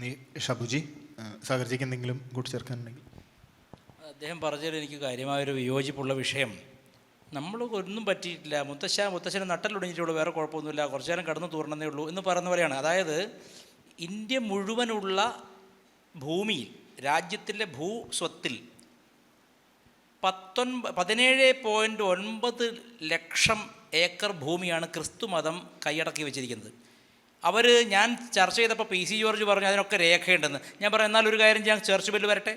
നീ ഷബുജി സാഗർജിക്ക് എന്തെങ്കിലും കൂട്ടിച്ചേർക്കാനുണ്ടെങ്കിൽ അദ്ദേഹം പറഞ്ഞതിൽ എനിക്ക് കാര്യമായൊരു വിയോജിപ്പുള്ള വിഷയം. നമ്മൾ ഒന്നും പറ്റിയിട്ടില്ല. മുത്തശ്ശ മുത്തശ്ശനെ നട്ടലൊടിഞ്ഞിട്ടുള്ളൂ വേറെ കുഴപ്പമൊന്നുമില്ല. കുറച്ചു നേരം കടന്നു തൂറണമെന്നേ ഉള്ളൂ എന്ന് പറയുന്ന പോലെയാണ്. അതായത് ഇന്ത്യ മുഴുവനുള്ള ഭൂമിയിൽ രാജ്യത്തിലെ ഭൂസ്വത്തിൽ പത്തൊൻപ പതിനേഴ് പോയിന്റ് ഒൻപത് ലക്ഷം ഏക്കർ ഭൂമിയാണ് ക്രിസ്തു മതം കൈയടക്കി വെച്ചിരിക്കുന്നത്. അവർ ഞാൻ ചർച്ച ചെയ്തപ്പോൾ പി സി ജോർജ് പറഞ്ഞു അതിനൊക്കെ രേഖയുണ്ടെന്ന്. ഞാൻ പറഞ്ഞു എന്നാൽ ഒരു കാര്യം ഞാൻ ചർച്ച് ബില്ല് വരട്ടെ?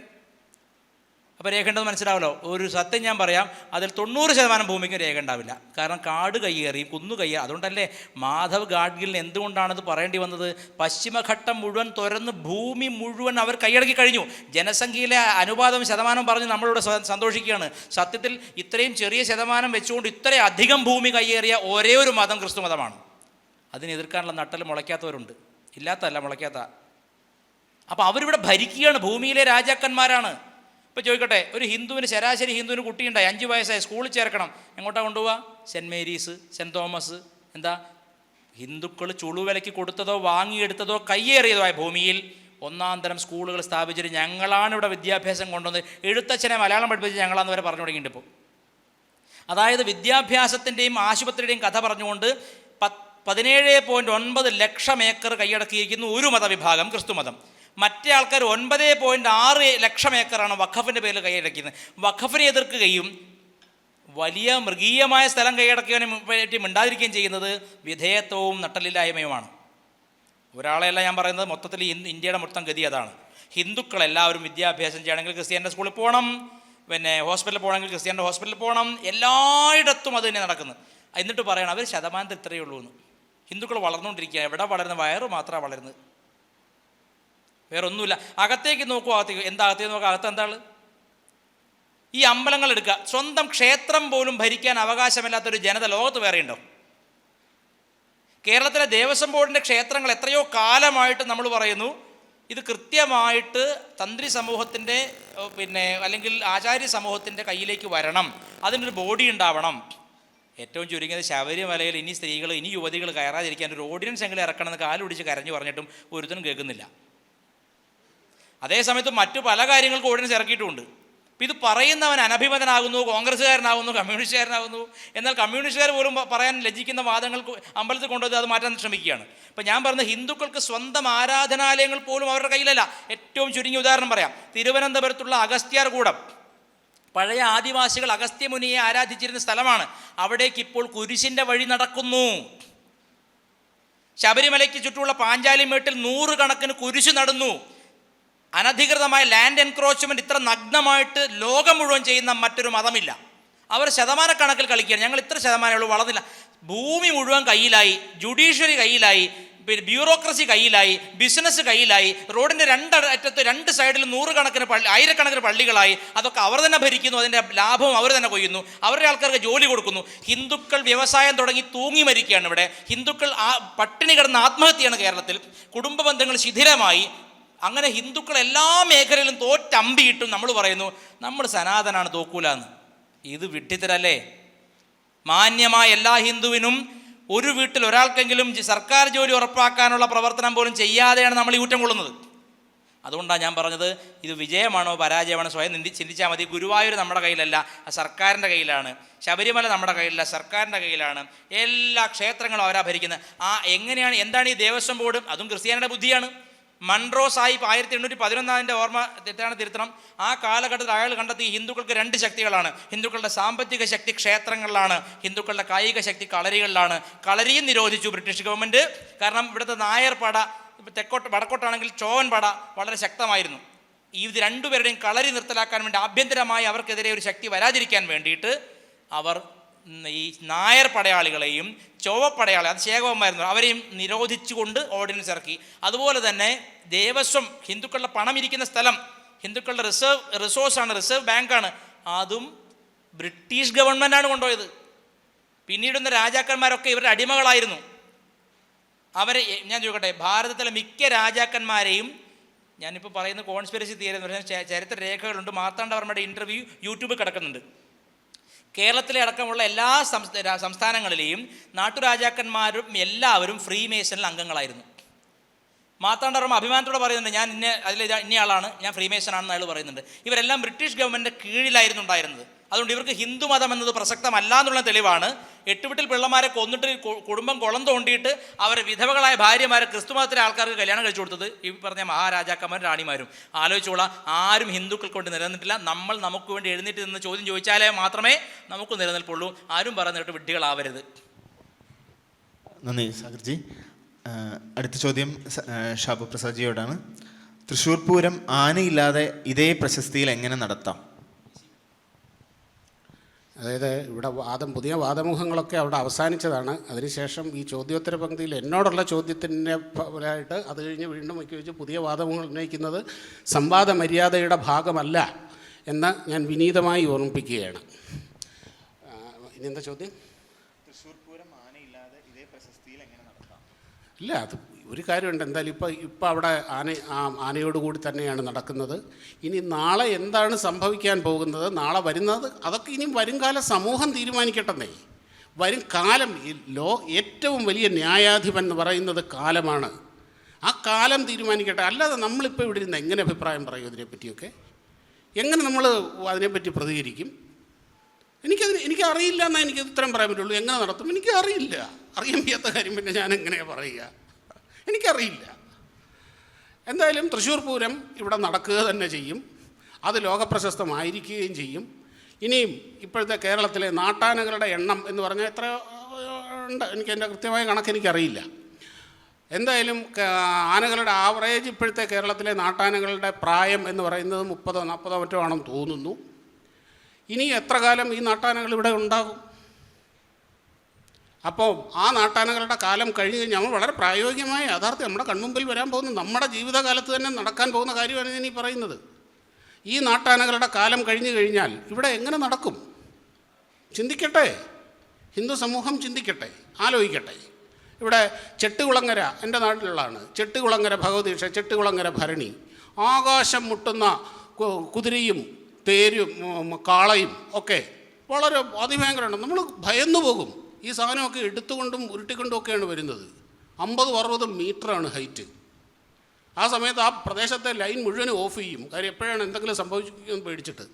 അപ്പോൾ രേഖ ഉണ്ടെന്ന് മനസ്സിലാവല്ലോ. ഒരു സത്യം ഞാൻ പറയാം അതിൽ തൊണ്ണൂറ് ശതമാനം ഭൂമിക്ക് രേഖ ഉണ്ടാവില്ല. കാരണം കാട് കയ്യേറി കുന്നു കയ്യേറി അതുകൊണ്ടല്ലേ മാധവ് ഗാഡ്ഗിലിന് എന്തുകൊണ്ടാണത് പറയേണ്ടി വന്നത്? പശ്ചിമഘട്ടം മുഴുവൻ തുരന്ന് ഭൂമി മുഴുവൻ അവർ കൈയടക്കി കഴിഞ്ഞു. ജനസംഖ്യയിലെ അനുപാതം ശതമാനം പറഞ്ഞ് നമ്മളിവിടെ സന്തോഷിക്കുകയാണ്. സത്യത്തിൽ ഇത്രയും ചെറിയ ശതമാനം വെച്ചുകൊണ്ട് ഇത്രയധികം ഭൂമി കയ്യേറിയ ഒരേ ഒരു മതം ക്രിസ്തു മതമാണ്. അതിനെ എതിർക്കാനുള്ള നട്ടൽ മുളയ്ക്കാത്തവരുണ്ട്. ഇല്ലാത്തല്ല മുളയ്ക്കാത്ത. അപ്പോൾ അവരിവിടെ ഭരിക്കുകയാണ്. ഭൂമിയിലെ രാജാക്കന്മാരാണ്. ഇപ്പോൾ ചോദിക്കട്ടെ ഒരു ഹിന്ദുവിന് ശരാശരി ഹിന്ദുവിന് കുട്ടിയുണ്ടായി. അഞ്ച് വയസ്സായി സ്കൂളിൽ ചേർക്കണം. എങ്ങോട്ടാ കൊണ്ടുപോവുക സെന്റ് മേരീസ് സെന്റ് തോമസ്. എന്താ? ഹിന്ദുക്കൾ ചുളുവിലയ്ക്ക് കൊടുത്തതോ വാങ്ങിയെടുത്തതോ കയ്യേറിയതോ ആയ ഭൂമിയിൽ ഒന്നാം തരം സ്കൂളുകൾ സ്ഥാപിച്ചിട്ട് ഞങ്ങളാണ് ഇവിടെ വിദ്യാഭ്യാസം കൊണ്ടുവന്നത്. എഴുത്തച്ഛനെ മലയാളം പഠിപ്പിച്ച് ഞങ്ങളാന്ന് വരെ പറഞ്ഞു തുടങ്ങിയിട്ടുണ്ട് ഇപ്പോൾ അതായത് വിദ്യാഭ്യാസത്തിന്റെയും ആശുപത്രിയുടെയും കഥ പറഞ്ഞുകൊണ്ട് പത്ത് പതിനേഴ് പോയിന്റ് ഒൻപത് ലക്ഷം ഏക്കർ കൈയടക്കിയിരിക്കുന്നു ഒരു മതവിഭാഗം ക്രിസ്തു മതം. മറ്റേ ആൾക്കാർ ഒൻപത് പോയിന്റ് ആറ് ലക്ഷം ഏക്കറാണ് വഖഫിന്റെ പേരിൽ കൈയടക്കിയത് വഖഫിനെ എതിർക്കുകയും വലിയ മൃഗീയമായ സ്ഥലം കൈയടക്കുകയും പറ്റി മിണ്ടാതിരിക്കുകയും ചെയ്യുന്നത് വിധേയത്വവും നട്ടലില്ലായ്മയുമാണ്. ഒരാളെയല്ല ഞാൻ പറയുന്നത് മൊത്തത്തിൽ ഇന്ത്യയുടെ മൊത്തം ഗതി അതാണ്. ഹിന്ദുക്കളെല്ലാവരും വിദ്യാഭ്യാസം ചെയ്യണമെങ്കിൽ ക്രിസ്ത്യാന്റെ സ്കൂളിൽ പോകണം പിന്നെ ഹോസ്പിറ്റലിൽ പോകണമെങ്കിൽ ക്രിസ്ത്യാന്റെ ഹോസ്പിറ്റലിൽ പോകണം എല്ലായിടത്തും അത് തന്നെ നടക്കുന്നത് എന്നിട്ട് പറയണം അവർ ശതമാനത്തിൽ ഇത്രയേ ഉള്ളൂ എന്ന്. ഹിന്ദുക്കൾ വളർന്നുകൊണ്ടിരിക്കുക. എവിടെ വളരുന്ന? വയറ് മാത്രമാണ് വളരുന്നത്. വേറെ ഒന്നുമില്ല അകത്തേക്ക് നോക്കുക അകത്തേക്ക്. എന്താ അകത്തേക്ക് നോക്കുക? അകത്ത് എന്താണ്? ഈ അമ്പലങ്ങൾ എടുക്കുക. സ്വന്തം ക്ഷേത്രം പോലും ഭരിക്കാൻ അവകാശമില്ലാത്തൊരു ജനത ലോകത്ത് വേറെയുണ്ടോ കേരളത്തിലെ ദേവസ്വം ബോർഡിന്റെ ക്ഷേത്രങ്ങൾ എത്രയോ കാലമായിട്ട് നമ്മൾ പറയുന്നു ഇത് കൃത്യമായിട്ട് തന്ത്രി സമൂഹത്തിന്റെ പിന്നെ അല്ലെങ്കിൽ ആചാര്യ സമൂഹത്തിന്റെ കയ്യിലേക്ക് വരണം. അതിനൊരു ബോഡി ഉണ്ടാവണം. ഏറ്റവും ചുരുങ്ങിയത് ശബരിമലയിൽ ഇനി സ്ത്രീകൾ ഇനി യുവതികൾ കയറാതിരിക്കാൻ ഒരു ഓഡിയൻസ് എങ്കിലും ഇറക്കണമെന്ന് കാലുപിടിച്ച് കരഞ്ഞു പറഞ്ഞിട്ടും ഒരുത്തനും കേൾക്കുന്നില്ല. അതേസമയത്ത് മറ്റു പല കാര്യങ്ങൾക്കും ഓർഡിനൻസ് ഇറക്കിയിട്ടുമുണ്ട് അപ്പം ഇത് പറയുന്നവൻ അനഭിമതനാകുന്നു കോൺഗ്രസ്സുകാരനാകുന്നു കമ്മ്യൂണിസ്റ്റുകാരനാകുന്നു എന്നാൽ കമ്മ്യൂണിസ്റ്റുകാർ പോലും പറയാൻ ലജ്ജിക്കുന്ന വാദങ്ങൾ അമ്പലത്തിൽ കൊണ്ടുവന്ന് അത് മാറ്റാൻ ശ്രമിക്കുകയാണ്. ഇപ്പം ഞാൻ പറഞ്ഞ ഹിന്ദുക്കൾക്ക് സ്വന്തം ആരാധനാലയങ്ങൾ പോലും അവരുടെ കയ്യിലല്ല. ഏറ്റവും ചുരുങ്ങിയ ഉദാഹരണം പറയാം. തിരുവനന്തപുരത്തുള്ള അഗസ്ത്യാർകൂടം പഴയ ആദിവാസികൾ അഗസ്ത്യമുനിയെ ആരാധിച്ചിരുന്ന സ്ഥലമാണ്. അവിടേക്ക് ഇപ്പോൾ കുരിശിന്റെ വഴി നടക്കുന്നു. ശബരിമലയ്ക്ക് ചുറ്റുമുള്ള പാഞ്ചാലി മേട്ടിൽ നൂറുകണക്കിന് കുരിശ് നടന്നു. അനധികൃതമായ ലാൻഡ് എൻക്രോച്ച്മെന്റ് ഇത്ര നഗ്നമായിട്ട് ലോകം മുഴുവൻ ചെയ്യുന്ന മറ്റൊരു മതമില്ല. അവർ ശതമാനക്കണക്കിൽ കളിക്കുകയാണ്. ഞങ്ങൾ ഇത്ര ശതമാനമേ ഉള്ളൂ വളർന്നില്ല. ഭൂമി മുഴുവൻ കയ്യിലായി ജുഡീഷ്യറി കയ്യിലായി പിന്നെ ബ്യൂറോക്രസി കയ്യിലായി ബിസിനസ് കയ്യിലായി റോഡിന്റെ രണ്ട് അറ്റത്ത് രണ്ട് സൈഡിൽ നൂറുകണക്കിന് പള്ളി ആയിരക്കണക്കിന് പള്ളികളായി അതൊക്കെ അവർ തന്നെ ഭരിക്കുന്നു അതിന്റെ ലാഭവും അവർ തന്നെ കൊയ്യുന്നു അവരുടെ ആൾക്കാർക്ക് ജോലി കൊടുക്കുന്നു. ഹിന്ദുക്കൾ വ്യവസായം തുടങ്ങി തൂങ്ങി മരിക്കുകയാണ് ഇവിടെ. ഹിന്ദുക്കൾ ആ പട്ടിണി കിടന്ന ആത്മഹത്യയാണ് കേരളത്തിൽ. കുടുംബ ബന്ധങ്ങൾ ശിഥിലമായി. അങ്ങനെ ഹിന്ദുക്കൾ എല്ലാ മേഖലയിലും തോറ്റമ്പിയിട്ടും നമ്മൾ പറയുന്നു നമ്മൾ സനാതനാണ് തോക്കൂലെന്ന്. ഇത് വിട്ടിത്തരല്ലേ മാന്യമായ എല്ലാ ഹിന്ദുവിനും ഒരു വീട്ടിൽ ഒരാൾക്കെങ്കിലും സർക്കാർ ജോലി ഉറപ്പാക്കാനുള്ള പ്രവർത്തനം പോലും ചെയ്യാതെയാണ് നമ്മൾ ഈ ഊറ്റം കൊള്ളുന്നത്. അതുകൊണ്ടാണ് ഞാൻ പറഞ്ഞത് ഇത് വിജയമാണോ പരാജയമാണോ സ്വയം നിന്ദി ചിന്തിച്ചാൽ മതി. ഗുരുവായൂർ നമ്മുടെ കയ്യിലല്ല സർക്കാരിന്റെ കയ്യിലാണ്. ശബരിമല നമ്മുടെ കയ്യിലല്ല സർക്കാരിന്റെ കയ്യിലാണ്. എല്ലാ ക്ഷേത്രങ്ങളും അവരാ ഭരിക്കുന്നത്. ആ എങ്ങനെയാണ് എന്താണ് ഈ ദേവസ്വം ബോർഡ്? അതും ക്രിസ്ത്യാനിയുടെ ബുദ്ധിയാണ്. മൺട്രോ സാഹിബ് ആയിരത്തി എണ്ണൂറ്റി പതിനൊന്നാതിന്റെ ഓർമ്മ തെറ്റാണ് തിരുത്തണം. ആ കാലഘട്ടത്തിൽ അയാൾ കണ്ടെത്തി ഹിന്ദുക്കൾക്ക് രണ്ട് ശക്തികളാണ്. ഹിന്ദുക്കളുടെ സാമ്പത്തിക ശക്തി ക്ഷേത്രങ്ങളിലാണ് ഹിന്ദുക്കളുടെ കായിക ശക്തി കളരികളിലാണ്. കളരിയും നിരോധിച്ചു ബ്രിട്ടീഷ് ഗവൺമെന്റ് കാരണം ഇവിടുത്തെ നായർ പട തെക്കോട്ട് വടക്കോട്ടാണെങ്കിൽ ചോവൻ പട വളരെ ശക്തമായിരുന്നു. ഇത് രണ്ടുപേരുടെയും കളരി നിർത്തലാക്കാൻ വേണ്ടി ആഭ്യന്തരമായി അവർക്കെതിരെ ഒരു ശക്തി വരാതിരിക്കാൻ വേണ്ടിയിട്ട് അവർ ഈ നായർ പടയാളികളെയും ചൊവ്വപ്പടയാളി അത് ശേഖവന്മാരെന്ന് അവരെയും നിരോധിച്ചുകൊണ്ട് ഓർഡിനൻസ് ഇറക്കി. അതുപോലെ തന്നെ ദേവസ്വം ഹിന്ദുക്കളുടെ പണം ഇരിക്കുന്ന സ്ഥലം ഹിന്ദുക്കളുടെ റിസർവ് റിസോഴ്സാണ് റിസർവ് ബാങ്കാണ്. അതും ബ്രിട്ടീഷ് ഗവൺമെന്റാണ് കൊണ്ടുപോയത്. പിന്നീടുന്ന രാജാക്കന്മാരൊക്കെ ഇവരുടെ അടിമകളായിരുന്നു. അവരെ ഞാൻ ചോദിക്കട്ടെ ഭാരതത്തിലെ മിക്ക രാജാക്കന്മാരെയും ഞാനിപ്പോൾ പറയുന്ന കോൺസ്പിരസി തിയറി എന്ന് പറഞ്ഞാൽ ചരിത്ര രേഖകളുണ്ട് മാർത്താണ്ഡവർമ്മയുടെ ഇന്റർവ്യൂ യൂട്യൂബിൽ കിടക്കുന്നുണ്ട്. കേരളത്തിലെ അടക്കമുള്ള എല്ലാ സംസ്ഥ- സംസ്ഥാനങ്ങളിലെയും നാട്ടുരാജാക്കന്മാരും എല്ലാവരും ഫ്രീ മേസണിൽ അംഗങ്ങളായിരുന്നു. മാത്താണ്ടർമ്മ അഭിമാനത്തോടെ പറയുന്നുണ്ട് ഞാൻ ഇന്ന അതിൽ ഇന്നയാളാണ് ഞാൻ ഫ്രീമേഷൻ ആണെന്ന് അയാൾ പറയുന്നുണ്ട്. ഇവരെല്ലാം ബ്രിട്ടീഷ് ഗവൺമെന്റ് കീഴിലായിരുന്നു ഉണ്ടായിരുന്നത്. അതുകൊണ്ട് ഇവർക്ക് ഹിന്ദു മതം എന്നത് പ്രസക്തമല്ല എന്നുള്ള തെളിവാണ്. എട്ടുവിട്ടിൽ പിള്ളമാരെ കൊന്നിട്ട് കുടുംബം കുളം തോണ്ടിയിട്ട് അവരെ വിധവകളായ ഭാര്യമാരെ ക്രിസ്തു മതത്തിലെ ആൾക്കാർക്ക് കല്യാണം കഴിച്ചു കൊടുത്തത് ഈ പറഞ്ഞ മഹാരാജാക്കന്മാരും റാണിമാരും. ആലോചിച്ചോളാം ആരും ഹിന്ദുക്കൾ കൊണ്ട് നിലനിന്നിട്ടില്ല. നമ്മൾ നമുക്ക് വേണ്ടി എഴുന്നേറ്റ് നിന്ന് ചോദ്യം ചോദിച്ചാലേ മാത്രമേ നമുക്ക് നിലനിൽപ്പുള്ളൂ. ആരും പറഞ്ഞിട്ട് വിഡ്ഢികളാവരുത്. നന്ദി സാഗർജി. അടുത്ത ചോദ്യം ഷാബു പ്രസാദ്ജിയോടാണ്. തൃശ്ശൂർ പൂരം ആനയില്ലാതെ ഇതേ പ്രശസ്തിയിൽ എങ്ങനെ നടത്താം? അതായത് ഇവിടെ വാദം പുതിയ വാദമുഖങ്ങളൊക്കെ അവിടെ അവസാനിച്ചതാണ്. അതിനുശേഷം ഈ ചോദ്യോത്തര പങ്ക്തിയിൽ എന്നോടുള്ള ചോദ്യത്തിന്റെ ഫലമായിട്ട് അത് കഴിഞ്ഞ് വീണ്ടും വയ്ക്കി വെച്ച് പുതിയ വാദമുഖങ്ങൾ ഉന്നയിക്കുന്നത് സംവാദ മര്യാദയുടെ ഭാഗമല്ല എന്ന് ഞാൻ വിനീതമായി ഓർമ്മിപ്പിക്കുകയാണ്. ഇനി എന്താ ചോദ്യം? തൃശ്ശൂർ പൂരം ആനയില്ലാതെ ഇതേ പ്രശസ്തിയിൽ എങ്ങനെ നടത്താം ഇല്ല അത് ഒരു കാര്യമുണ്ട്. എന്തായാലും ഇപ്പോൾ ഇപ്പോൾ അവിടെ ആന ആനയോടുകൂടി തന്നെയാണ് നടക്കുന്നത്. ഇനി നാളെ എന്താണ് സംഭവിക്കാൻ പോകുന്നത്? നാളെ വരുന്നത് അതൊക്കെ ഇനി വരുംകാല സമൂഹം തീരുമാനിക്കട്ടെന്നേ. വരും കാലം ലോ ഏറ്റവും വലിയ ന്യായാധിപൻ എന്ന് പറയുന്നത് കാലമാണ്. ആ കാലം തീരുമാനിക്കട്ടെ. അല്ലാതെ നമ്മളിപ്പോൾ ഇവിടെ ഇരുന്ന് എങ്ങനെ അഭിപ്രായം പറയും ഇതിനെപ്പറ്റിയൊക്കെ? എങ്ങനെ നമ്മൾ അതിനെപ്പറ്റി പ്രതികരിക്കും? എനിക്കതിന് എനിക്കറിയില്ല എന്നാൽ എനിക്ക് ഇത്രയും പറയാൻ പറ്റുള്ളൂ. എങ്ങനെ നടത്തും? എനിക്കറിയില്ല. അറിയാൻ വയ്യാത്ത കാര്യം പിന്നെ ഞാൻ എങ്ങനെയാണ് പറയുക? എനിക്കറിയില്ല. എന്തായാലും തൃശ്ശൂർ പൂരം ഇവിടെ നടക്കുക തന്നെ ചെയ്യും. അത് ലോകപ്രശസ്തമായിരിക്കുകയും ചെയ്യും. ഇനിയും ഇപ്പോഴത്തെ കേരളത്തിലെ നാട്ടാനകളുടെ എണ്ണം എന്ന് പറഞ്ഞാൽ എത്ര ഉണ്ട്? എനിക്ക് എന്റെ കൃത്യമായ കണക്ക് എനിക്കറിയില്ല. എന്തായാലും ആനകളുടെ ആവറേജ് ഇപ്പോഴത്തെ കേരളത്തിലെ നാട്ടാനകളുടെ പ്രായം എന്ന് പറയുന്നത് മുപ്പതോ നാൽപ്പതോ മറ്റോ ആണെന്ന് തോന്നുന്നു. ഇനി എത്ര കാലം ഈ നാട്ടാനകൾ ഇവിടെ ഉണ്ടാകും? അപ്പോൾ ആ നാട്ടാനകളുടെ കാലം കഴിഞ്ഞ് ഞങ്ങൾ വളരെ പ്രായോഗികമായ യാഥാർത്ഥ്യം നമ്മുടെ കൺമുമ്പിൽ വരാൻ പോകുന്ന. നമ്മുടെ ജീവിതകാലത്ത് തന്നെ നടക്കാൻ പോകുന്ന കാര്യമാണ് ഞാൻ ഈ പറയുന്നത്. ഈ നാട്ടാനകളുടെ കാലം കഴിഞ്ഞു കഴിഞ്ഞാൽ ഇവിടെ എങ്ങനെ നടക്കും? ചിന്തിക്കട്ടെ. ഹിന്ദു സമൂഹം ചിന്തിക്കട്ടെ. ആലോചിക്കട്ടെ. ഇവിടെ ചെട്ടുകുളങ്ങര എന്റെ നാട്ടിലുള്ളതാണ്. ചെട്ടുകുളങ്ങര ഭഗവതീക്ഷ ചെട്ടുകുളങ്ങര ഭരണി. ആകാശം മുട്ടുന്ന കുതിരയും തേരും കാളയും ഒക്കെ വളരെ അതിഭയങ്കരമാണ്. നമ്മൾ ഭയന്നു പോകും ഈ സാധനമൊക്കെ എടുത്തുകൊണ്ടും ഉരുട്ടിക്കൊണ്ടും ഒക്കെയാണ് വരുന്നത്. അമ്പതും അറുപതും മീറ്ററാണ് ഹൈറ്റ്. ആ സമയത്ത് ആ പ്രദേശത്തെ ലൈൻ മുഴുവൻ ഓഫ് ചെയ്യും. കാര്യം എപ്പോഴാണ് എന്തെങ്കിലും സംഭവിക്കുമെന്ന് പേടിച്ചിട്ട്.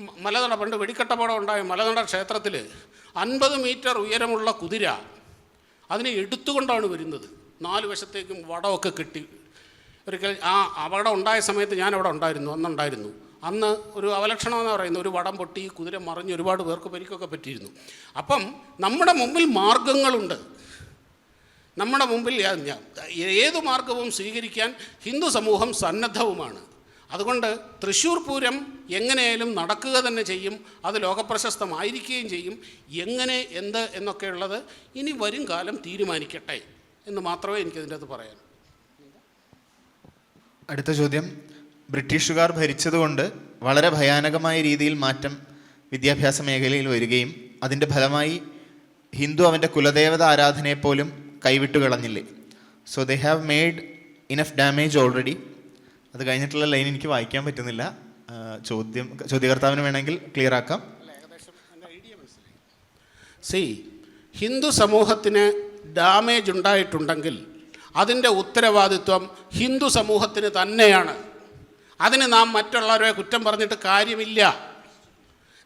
മലനട പണ്ട് വെടിക്കട്ടപ്പാടം ഉണ്ടായ മലനട ക്ഷേത്രത്തിൽ അൻപത് മീറ്റർ ഉയരമുള്ള കുതിര അതിനെ എടുത്തുകൊണ്ടാണ് വരുന്നത്. നാല് വശത്തേക്കും വടമൊക്കെ കെട്ടി ഒരിക്കൽ ആ അപകടം ഉണ്ടായ സമയത്ത് ഞാൻ അവിടെ ഉണ്ടായിരുന്നു അന്നുണ്ടായിരുന്നു. അന്ന് ഒരു അവലക്ഷണമെന്ന് പറയുന്നത്. ഒരു വടം പൊട്ടി കുതിര മറിഞ്ഞ് ഒരുപാട് പേർക്ക് പരിക്കൊക്കെ പറ്റിയിരുന്നു. അപ്പം നമ്മുടെ മുമ്പിൽ മാർഗങ്ങളുണ്ട് നമ്മുടെ മുമ്പിൽ ഏത് മാർഗവും സ്വീകരിക്കാൻ ഹിന്ദു സമൂഹം സന്നദ്ധവുമാണ്. അതുകൊണ്ട് തൃശ്ശൂർ പൂരം എങ്ങനെയായാലും നടക്കുക തന്നെ ചെയ്യും. അത് ലോകപ്രശസ്തമായിരിക്കുകയും ചെയ്യും. എങ്ങനെ എന്ത് എന്നൊക്കെയുള്ളത് ഇനി വരും കാലം തീരുമാനിക്കട്ടെ എന്ന് മാത്രമേ എനിക്കതിന്റെ അത് പറയാൻ അടുത്ത ചോദ്യം. ബ്രിട്ടീഷുകാർ ഭരിച്ചതുകൊണ്ട് വളരെ ഭയാനകമായ രീതിയിൽ മാറ്റം വിദ്യാഭ്യാസ മേഖലയിൽ വരികയും അതിന്റെ ഫലമായി ഹിന്ദു അവന്റെ കുലദേവത ആരാധനയെ പോലും കൈവിട്ടു കളഞ്ഞില്ലേ. So they have made enough damage already അത് കഴിഞ്ഞിട്ടുള്ള ലൈൻ എനിക്ക് വായിക്കാൻ പറ്റുന്നില്ല. ചോദ്യം ചോദ്യകർത്താവിന് വേണമെങ്കിൽ ക്ലിയർ ആക്കാം. സി ഹിന്ദു സമൂഹത്തിന് ഡാമേജ് ഉണ്ടായിട്ടുണ്ടെങ്കിൽ അതിന്റെ ഉത്തരവാദിത്വം ഹിന്ദു സമൂഹത്തിന് തന്നെയാണ്. അതിന് നാം മറ്റുള്ളവരെ കുറ്റം പറഞ്ഞിട്ട് കാര്യമില്ല.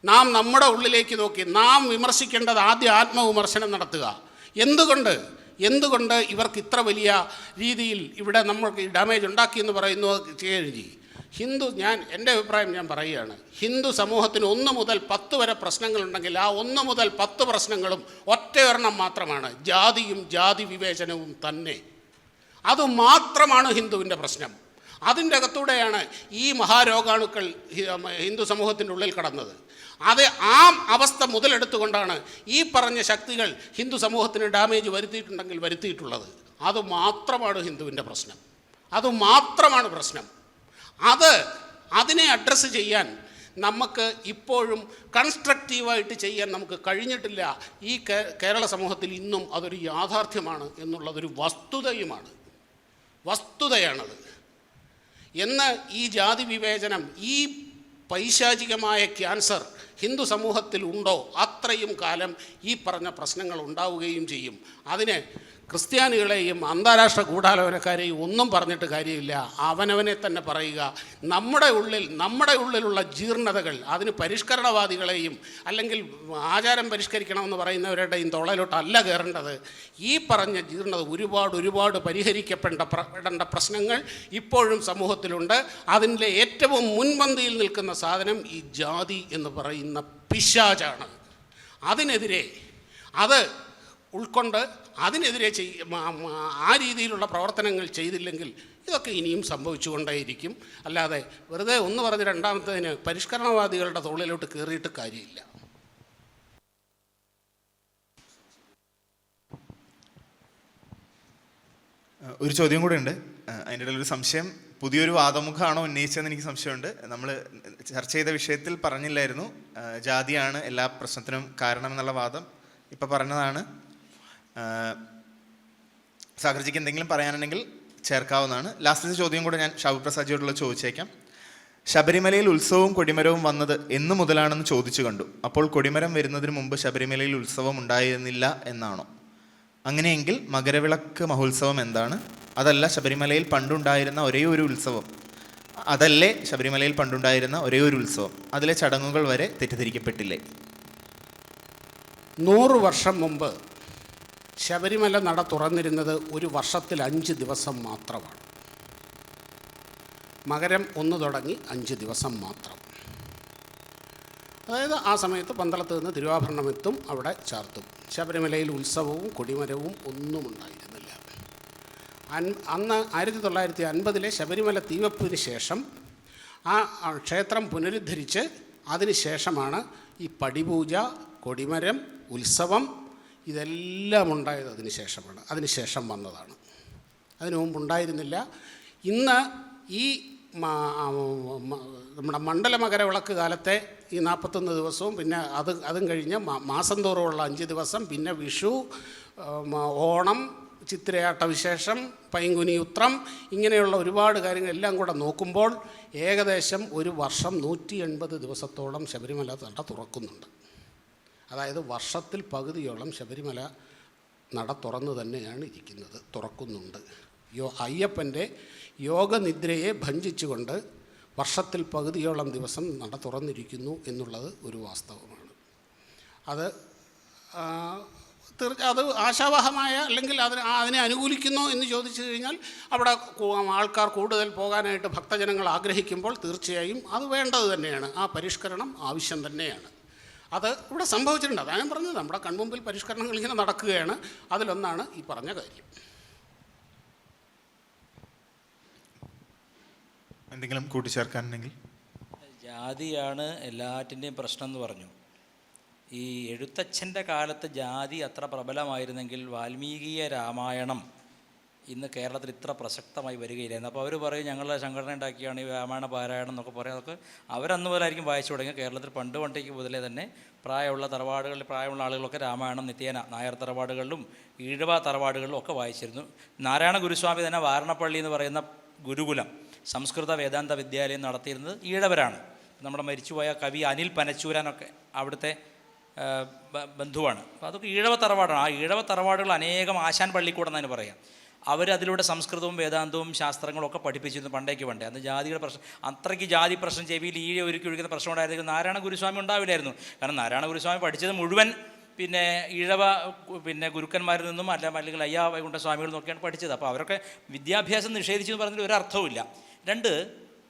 നാം നമ്മുടെ ഉള്ളിലേക്ക് നോക്കി നാം വിമർശിക്കേണ്ടത് ആദ്യം ആത്മവിമർശനം നടത്തുക. എന്തുകൊണ്ട്? എന്തുകൊണ്ട് ഇവർക്ക് ഇത്ര വലിയ രീതിയിൽ ഇവിടെ നമ്മൾക്ക് ഡാമേജ് ഉണ്ടാക്കി എന്ന് പറയുന്നു ചെയ്യേണ്ടി ഹിന്ദു ഞാൻ എന്റെ അഭിപ്രായം ഞാൻ പറയുകയാണ്. ഹിന്ദു സമൂഹത്തിന് ഒന്ന് മുതൽ പത്ത് വരെ പ്രശ്നങ്ങളുണ്ടെങ്കിൽ ആ ഒന്ന് മുതൽ പത്ത് പ്രശ്നങ്ങളും ഒറ്റയൊരെണ്ണം മാത്രമാണ്. ജാതിയും ജാതി വിവേചനവും തന്നെ. അത് മാത്രമാണ് ഹിന്ദുവിന്റെ പ്രശ്നം. അതിന്റെ അകത്തൂടെയാണ് ഈ മഹാരോഗാണുക്കൾ ഹിന്ദു സമൂഹത്തിന്റെ ഉള്ളിൽ കടന്നത്. അത് ആ അവസ്ഥ മുതലെടുത്തുകൊണ്ടാണ് ഈ പറഞ്ഞ ശക്തികൾ ഹിന്ദു സമൂഹത്തിന് ഡാമേജ് വരുത്തിയിട്ടുണ്ടെങ്കിൽ വരുത്തിയിട്ടുള്ളത്. അത് മാത്രമാണ് ഹിന്ദുവിന്റെ പ്രശ്നം. അത് മാത്രമാണ് പ്രശ്നം. അത് അതിനെ അഡ്രസ്സ് ചെയ്യാൻ നമുക്ക് ഇപ്പോഴും കൺസ്ട്രക്റ്റീവായിട്ട് ചെയ്യാൻ നമുക്ക് കഴിഞ്ഞിട്ടില്ല. ഈ കേരള സമൂഹത്തിൽ ഇന്നും അതൊരു യാഥാർത്ഥ്യമാണ് എന്നുള്ളതൊരു വസ്തുതയുമാണ്. വസ്തുതയാണത്. എന്ന് ഈ ജാതി വിവേചനം ഈ പൈശാചികമായ ക്യാൻസർ ഹിന്ദു സമൂഹത്തിൽ ഉണ്ടോ അത്രയും കാലം ഈ പറഞ്ഞ പ്രശ്നങ്ങൾ ഉണ്ടാവുകയും ചെയ്യും. അതിന് ക്രിസ്ത്യാനികളെയും അന്താരാഷ്ട്ര ഗൂഢാലോചനക്കാരെയും ഒന്നും പറഞ്ഞിട്ട് കാര്യമില്ല. അവനവനെ തന്നെ പറയുക. നമ്മുടെ ഉള്ളിൽ നമ്മുടെ ഉള്ളിലുള്ള ജീർണതകൾ അതിന് പരിഷ്കരണവാദികളെയും അല്ലെങ്കിൽ ആചാരം പരിഷ്കരിക്കണമെന്ന് പറയുന്നവരുടെയും തൊളയിലോട്ടല്ല കയറേണ്ടത്. ഈ പറഞ്ഞ ജീർണത ഒരുപാട് ഒരുപാട് പരിഹരിക്കപ്പെടേണ്ട പ്ര- പ്രശ്നങ്ങൾ ഇപ്പോഴും സമൂഹത്തിലുണ്ട്. അതിന്റെ ഏറ്റവും മുൻപന്തിയിൽ നിൽക്കുന്ന സാധനം ഈ ജാതി എന്ന് പറയുന്ന പിശാചാണ്. അതിനെതിരെ അത് ഉൾക്കൊണ്ട് അതിനെതിരെ മ- ആ രീതിയിലുള്ള പ്രവർത്തനങ്ങൾ ചെയ്തില്ലെങ്കിൽ ഇതൊക്കെ ഇനിയും സംഭവിച്ചുകൊണ്ടേയിരിക്കും. അല്ലാതെ വെറുതെ ഒന്ന് പറഞ്ഞ് രണ്ടാമത്തേതിന് പരിഷ്കരണവാദികളുടെ തോളിലോട്ട് കയറിയിട്ട് കാര്യമില്ല. ഒരു ചോദ്യം കൂടെ ഉണ്ട്. അതിന്റെ ഇടയിൽ ഒരു സംശയം. പുതിയൊരു വാദമുഖമാണോ ഉന്നയിച്ചതെന്ന് എനിക്ക് സംശയമുണ്ട്. നമ്മൾ ചർച്ച ചെയ്ത വിഷയത്തിൽ പറഞ്ഞില്ലായിരുന്നു. ജാതിയാണ് എല്ലാ പ്രശ്നത്തിനും കാരണം എന്നുള്ള വാദം ഇപ്പം പറഞ്ഞതാണ്. ഏഹ് സാഗർജിക്ക് എന്തെങ്കിലും പറയാനുണ്ടെങ്കിൽ ചേർക്കാവുന്നതാണ്. ലാസ്റ്റത്തെ ചോദ്യം കൂടെ ഞാൻ ഷാബു പ്രസാദിയോടുള്ള ചോദിച്ചേക്കാം. ശബരിമലയിൽ ഉത്സവവും കൊടിമരവും വന്നത് എന്നു മുതലാണെന്ന് ചോദിച്ചു കണ്ടു. അപ്പോൾ കൊടിമരം വരുന്നതിന് മുമ്പ് ശബരിമലയിൽ ഉത്സവം ഉണ്ടായിരുന്നില്ല എന്നാണോ? അങ്ങനെയെങ്കിൽ മകരവിളക്ക് മഹോത്സവം എന്താണ്? അതല്ല ശബരിമലയിൽ പണ്ടുണ്ടായിരുന്ന ഒരേ ഒരു ഉത്സവം. അതല്ലേ ശബരിമലയിൽ പണ്ടുണ്ടായിരുന്ന ഒരേ ഒരു ഉത്സവം. അതിലെ ചടങ്ങുകൾ വരെ തെറ്റിദ്ധരിക്കപ്പെട്ടില്ലേ? നൂറ് വർഷം മുമ്പ് ശബരിമല നട തുറന്നിരുന്നത് ഒരു വർഷത്തിൽ അഞ്ച് ദിവസം മാത്രമാണ്. മകരം ഒന്ന് തുടങ്ങി അഞ്ച് ദിവസം മാത്രം. അതായത് ആ സമയത്ത് പന്തളത്ത് നിന്ന് തിരുവാഭരണം എത്തും അവിടെ ചാർത്തും. ശബരിമലയിൽ ഉത്സവവും കൊടിമരവും ഒന്നും ഉണ്ടായിരുന്നില്ല. അന്ന് ആയിരത്തി തൊള്ളായിരത്തി അൻപതിലെ ശബരിമല തീവപ്പിന് ശേഷം ആ ക്ഷേത്രം പുനരുദ്ധരിച്ച് അതിന് ശേഷമാണ് ഈ പടിപൂജ കൊടിമരം ഉത്സവം ഇതെല്ലാം ഉണ്ടായത് അതിന് ശേഷമാണ്. അതിന് ശേഷം വന്നതാണ്. അതിനു മുമ്പ് ഉണ്ടായിരുന്നില്ല. ഇന്ന് ഈ നമ്മുടെ മണ്ഡല മകരവിളക്ക് കാലത്തെ ഈ നാൽപ്പത്തൊന്ന് ദിവസവും പിന്നെ അത് അതും കഴിഞ്ഞ് മാസം തോറുമുള്ള അഞ്ച് ദിവസം പിന്നെ വിഷു ഓണം ചിത്രയാട്ട വിശേഷം പൈങ്കുനി ഉത്രം ഇങ്ങനെയുള്ള ഒരുപാട് കാര്യങ്ങൾ എല്ലാം കൂടെ നോക്കുമ്പോൾ ഏകദേശം ഒരു വർഷം നൂറ്റി എൺപത് ദിവസത്തോളം ശബരിമല നട തുറക്കുന്നുണ്ട്. അതായത് വർഷത്തിൽ പകുതിയോളം ശബരിമല നട തുറന്നു തന്നെയാണ് ഇരിക്കുന്നത് തുറക്കുന്നുണ്ട്. യോ അയ്യപ്പന്റെ യോഗനിദ്രയെ ഭഞ്ചിച്ചുകൊണ്ട് വർഷത്തിൽ പകുതിയോളം ദിവസം നട തുറന്നിരിക്കുന്നു എന്നുള്ളത് ഒരു വാസ്തവമാണ്. അത് തീർച്ച അത് ആശാവഹമായ അല്ലെങ്കിൽ അതിന് അതിനെ അനുകൂലിക്കുന്നോ എന്ന് ചോദിച്ചു കഴിഞ്ഞാൽ അവിടെ ആൾക്കാർ കൂടുതൽ പോകാനായിട്ട് ഭക്തജനങ്ങൾ ആഗ്രഹിക്കുമ്പോൾ തീർച്ചയായും അത് വേണ്ടത് തന്നെയാണ്. ആ പരിഷ്കരണം ആവശ്യം തന്നെയാണ്. അത് ഇവിടെ സംഭവിച്ചിട്ടുണ്ട്. അതാണ് ഞാൻ പറഞ്ഞത്. നമ്മുടെ കൺമുമ്പിൽ പരിഷ്കരണങ്ങൾ ഇങ്ങനെ നടക്കുകയാണ്. അതിലൊന്നാണ് ഈ പറഞ്ഞ കാര്യം. എന്തെങ്കിലും കൂട്ടിച്ചേർക്കാനുണ്ടെങ്കിൽ? ജാതിയാണ് എല്ലാറ്റിന്റെയും പ്രശ്നം എന്ന് പറഞ്ഞു. ഈ എഴുത്തച്ഛന്റെ കാലത്ത് ജാതി അത്ര പ്രബലമായിരുന്നെങ്കിൽ വാൽമീകിയ രാമായണം ഇന്ന് കേരളത്തിൽ ഇത്ര പ്രസക്തമായി വരികയില്ലായിരുന്നു അപ്പോൾ അവർ പറയും ഞങ്ങളുടെ സംഘടന ഉണ്ടാക്കിയാണ് ഈ രാമായണ പാരായണം എന്നൊക്കെ പറയും. അതൊക്കെ അവരന്ന് മുതലായിരിക്കും വായിച്ചു തുടങ്ങി. കേരളത്തിൽ പണ്ട് പണ്ടേക്ക് മുതലേ തന്നെ പ്രായമുള്ള തറവാടുകളിൽ പ്രായമുള്ള ആളുകളൊക്കെ രാമായണം നിത്യേന നായർ തറവാടുകളിലും ഈഴവ തറവാടുകളിലും ഒക്കെ വായിച്ചിരുന്നു. നാരായണ ഗുരുസ്വാമി തന്നെ വാരണപ്പള്ളി എന്ന് പറയുന്ന ഗുരുകുലം സംസ്കൃത വേദാന്ത വിദ്യാലയം നടത്തിയിരുന്നത് ഈഴവരാണ്. നമ്മുടെ മരിച്ചുപോയ കവി അനിൽ പനച്ചൂരാനൊക്കെ അവിടുത്തെ ബന്ധുവാണ്. അപ്പോൾ അതൊക്കെ ഈഴവ തറവാടാണ്. ആ ഈഴവ തറവാടുകൾ അനേകം ആശാൻ പള്ളിക്കൂടം എന്ന് പറയാം. അവർ അതിലൂടെ സംസ്കൃതവും വേദാന്തവും ശാസ്ത്രങ്ങളും ഒക്കെ പഠിപ്പിച്ചിരുന്നു പണ്ടേക്ക് പണ്ടേ. അന്ന് ജാതിയുടെ പ്രശ്നം അത്രയ്ക്ക് ജാതി പ്രശ്നം ചെവിയിൽ ഈ ഒരുക്കി ഒഴുകുന്ന പ്രശ്നം ഉണ്ടായിരുന്നെങ്കിൽ നാരായണ ഗുരുസ്വാമി ഉണ്ടാവില്ലായിരുന്നു. കാരണം നാരായണ ഗുരുസ്വാമി പഠിച്ചത് മുഴുവൻ പിന്നെ ഇഴവ പിന്നെ ഗുരുക്കന്മാരിൽ നിന്നും അല്ല അല്ലെങ്കിൽ അയ്യാ വൈകുണ്ഠ സ്വാമികളിൽ നിന്നൊക്കെയാണ് പഠിച്ചത്. അപ്പോൾ അവരൊക്കെ വിദ്യാഭ്യാസം നിഷേധിച്ചു എന്ന് പറഞ്ഞതിൽ ഒരു അർത്ഥവുമില്ല. രണ്ട്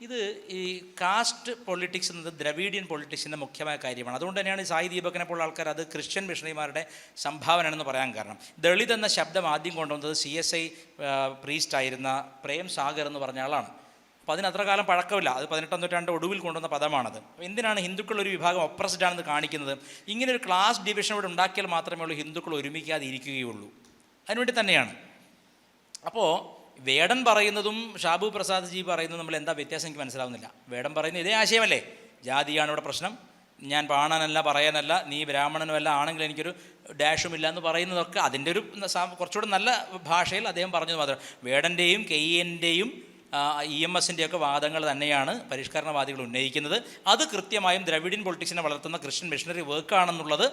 ഇത് ഈ കാസ്റ്റ് പൊളിറ്റിക്സ് എന്നത് ദ്രവീഡിയൻ പൊളിറ്റിക്സിന്റെ മുഖ്യമായ കാര്യമാണ്. അതുകൊണ്ട് തന്നെയാണ് സായി ദീപകനെ പോലുള്ള ആൾക്കാർ അത് ക്രിസ്ത്യൻ മിഷണറിമാരുടെ സംഭാവനയാണെന്ന് പറയാൻ കാരണം. ദളിത് എന്ന ശബ്ദം ആദ്യം കൊണ്ടുവന്നത് സി എസ് ഐ പ്രീസ്റ്റ് ആയിരുന്ന പ്രേം സാഗർ എന്ന് പറഞ്ഞ ആളാണ്. അപ്പോൾ അതിന് അത്ര കാലം പഴക്കമില്ല. അത് പതിനെട്ടാം നൂറ്റാണ്ട് ഒടുവിൽ കൊണ്ടുവന്ന പദമാണത്. എന്തിനാണ് ഹിന്ദുക്കൾ ഒരു വിഭാഗം ഒപ്രസ്ഡ് ആണെന്ന് കാണിക്കുന്നത്? ഇങ്ങനെ ഒരു ക്ലാസ് ഡിവിഷൻ ഇവിടെ ഉണ്ടാക്കിയാൽ മാത്രമേ ഉള്ളൂ ഹിന്ദുക്കൾ ഒരുമിക്കാതെ ഇരിക്കുകയുള്ളൂ. അതിനുവേണ്ടി തന്നെയാണ്. അപ്പോൾ വേടൻ പറയുന്നതും ഷാബു പ്രസാദ് ജി പറയുന്നതും നമ്മൾ എന്താ വ്യത്യാസം എനിക്ക് മനസ്സിലാവുന്നില്ല. വേടൻ പറയുന്ന ഇതേ ആശയമല്ലേ? ജാതിയാണ് ഇവിടെ പ്രശ്നം. ഞാൻ പാണാനല്ല പറയാനല്ല നീ ബ്രാഹ്മണനുമല്ല ആണെങ്കിൽ എനിക്കൊരു ഡാഷുമില്ല എന്ന് പറയുന്നതൊക്കെ അതിന്റെ ഒരു കുറച്ചുകൂടെ നല്ല ഭാഷയിൽ അദ്ദേഹം പറഞ്ഞത് മാത്രം. വേടന്റെയും കെ എന്റെയും ഇ എം എസിന്റെയൊക്കെ വാദങ്ങൾ തന്നെയാണ് പരിഷ്കരണവാദികൾ ഉന്നയിക്കുന്നത്. അത് കൃത്യമായും ദ്രവിഡിയൻ പൊളിറ്റിക്സിനെ വളർത്തുന്ന ക്രിസ്ത്യൻ മിഷണറി വർക്കാണെന്നുള്ളത്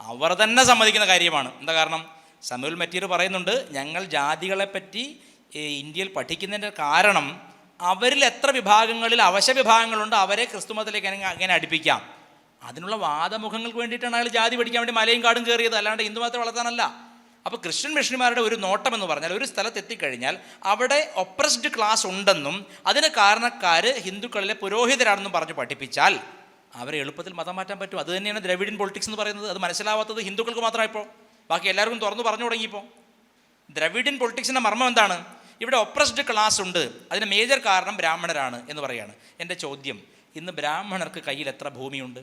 അവർ തന്നെ സമ്മതിക്കുന്ന കാര്യമാണ്. എന്താ കാരണം? സമൂൽ മറ്റീർ പറയുന്നുണ്ട് ഞങ്ങൾ ജാതികളെപ്പറ്റി ഇന്ത്യയിൽ പഠിക്കുന്നതിന്റെ കാരണം അവരിൽ എത്ര വിഭാഗങ്ങളിൽ അവശ്യ വിഭാഗങ്ങളുണ്ട് അവരെ ക്രിസ്തുമതത്തിലേക്ക് അങ്ങനെ അടുപ്പിക്കാം. അതിനുള്ള വാദമുഖങ്ങൾക്ക് വേണ്ടിയിട്ടാണ് അയാൾ ജാതി പഠിക്കാൻ വേണ്ടി മലയും കാടും കയറിയത്. അല്ലാണ്ട് ഹിന്ദു മതത്തെ വളർത്താനല്ല. അപ്പോൾ ക്രിസ്ത്യൻ മിഷണറിമാരുടെ ഒരു നോട്ടം എന്ന് പറഞ്ഞാൽ ഒരു സ്ഥലത്ത് എത്തിക്കഴിഞ്ഞാൽ അവിടെ ഒപ്രസ്ഡ് ക്ലാസ് ഉണ്ടെന്നും അതിന് കാരണക്കാർ ഹിന്ദുക്കളിലെ പുരോഹിതരാണെന്നും പറഞ്ഞ് പഠിപ്പിച്ചാൽ അവരെ എളുപ്പത്തിൽ മതം മാറ്റാൻ പറ്റും. അതുതന്നെയാണ് തന്നെയാണ് ദ്രവിഡിയൻ പൊളിറ്റിക്സ് എന്ന് പറയുന്നത്. അത് മനസ്സിലാവാത്തത് ഹിന്ദുക്കൾക്ക് മാത്രമായിപ്പോൾ ബാക്കി എല്ലാവർക്കും തുറന്നു പറഞ്ഞു തുടങ്ങിയപ്പോൾ ദ്രവിഡിയൻ പൊളിറ്റിക്സിന്റെ മർമ്മം എന്താണ്? ഇവിടെ ഒപ്രസ്ഡ് ക്ലാസ് ഉണ്ട്. അതിന് മേജർ കാരണം ബ്രാഹ്മണരാണ് എന്ന് പറയാണ്. എന്റെ ചോദ്യം ഇന്ന് ബ്രാഹ്മണർക്ക് കയ്യിൽ എത്ര ഭൂമിയുണ്ട്?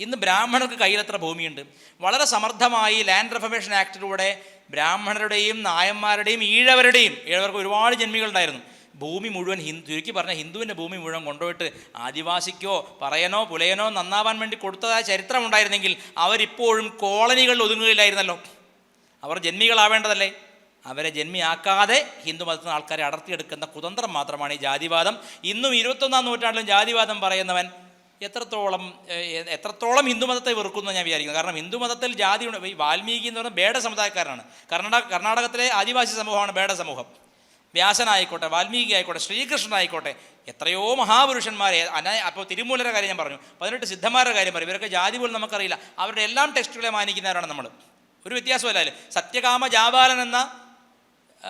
ഇന്ന് ബ്രാഹ്മണർക്ക് കയ്യിൽ എത്ര ഭൂമിയുണ്ട്? വളരെ സമർത്ഥമായി ലാൻഡ് റിഫർമേഷൻ ആക്ടിലൂടെ ബ്രാഹ്മണരുടെയും നായന്മാരുടെയും ഈഴവരുടെയും ഈഴവർക്ക് ഒരുപാട് ജന്മികളുണ്ടായിരുന്നു ഭൂമി മുഴുവൻ ഹിന്ദു ചുരുക്കി പറഞ്ഞ ഹിന്ദുവിന്റെ ഭൂമി മുഴുവൻ കൊണ്ടുപോയിട്ട് ആദിവാസിക്കോ പറയനോ പുലയനോ നന്നാവാൻ വേണ്ടി കൊടുത്തതായ ചരിത്രം ഉണ്ടായിരുന്നെങ്കിൽ അവരിപ്പോഴും കോളനികളിൽ ഒതുങ്ങുകയില്ലായിരുന്നല്ലോ. അവർ ജന്മികളാവേണ്ടതല്ലേ? അവരെ ജന്മിയാക്കാതെ ഹിന്ദു മതത്തിൽ നിന്ന് ആൾക്കാരെ അടർത്തിയെടുക്കുന്ന കുതന്ത്രം മാത്രമാണ് ഈ ജാതിവാദം. ഇന്നും ഇരുപത്തൊന്നാം നൂറ്റാണ്ടിലും ജാതിവാദം പറയുന്നവൻ എത്രത്തോളം എത്രത്തോളം ഹിന്ദുമതത്തെ വെറുക്കുന്നു ഞാൻ വിചാരിക്കുന്നു. കാരണം ഹിന്ദുമതത്തിൽ ജാതി. ഈ വാൽമീകി എന്ന് പറഞ്ഞാൽ ബേഡ സമുദായക്കാരനാണ് കർണാടക കർണാടകത്തിലെ ആദിവാസി സമൂഹമാണ് ബേഡ സമൂഹം വ്യാസനായിക്കോട്ടെ വാൽമീകി ആയിക്കോട്ടെ ശ്രീകൃഷ്ണനായിക്കോട്ടെ എത്രയോ മഹാപുരുഷന്മാരെ അന അപ്പോൾ തിരുമൂലരുടെ കാര്യം ഞാൻ പറഞ്ഞു. പതിനെട്ട് സിദ്ധന്മാരുടെ കാര്യം പറയും ഇവരൊക്കെ ജാതി പോലും നമുക്കറിയില്ല. അവരുടെ എല്ലാം ടെക്സ്റ്റുകളെ മാനിക്കുന്നവരാണ് നമ്മൾ ഒരു വ്യത്യാസമല്ല സത്യകാമ ജാബാലൻ എന്ന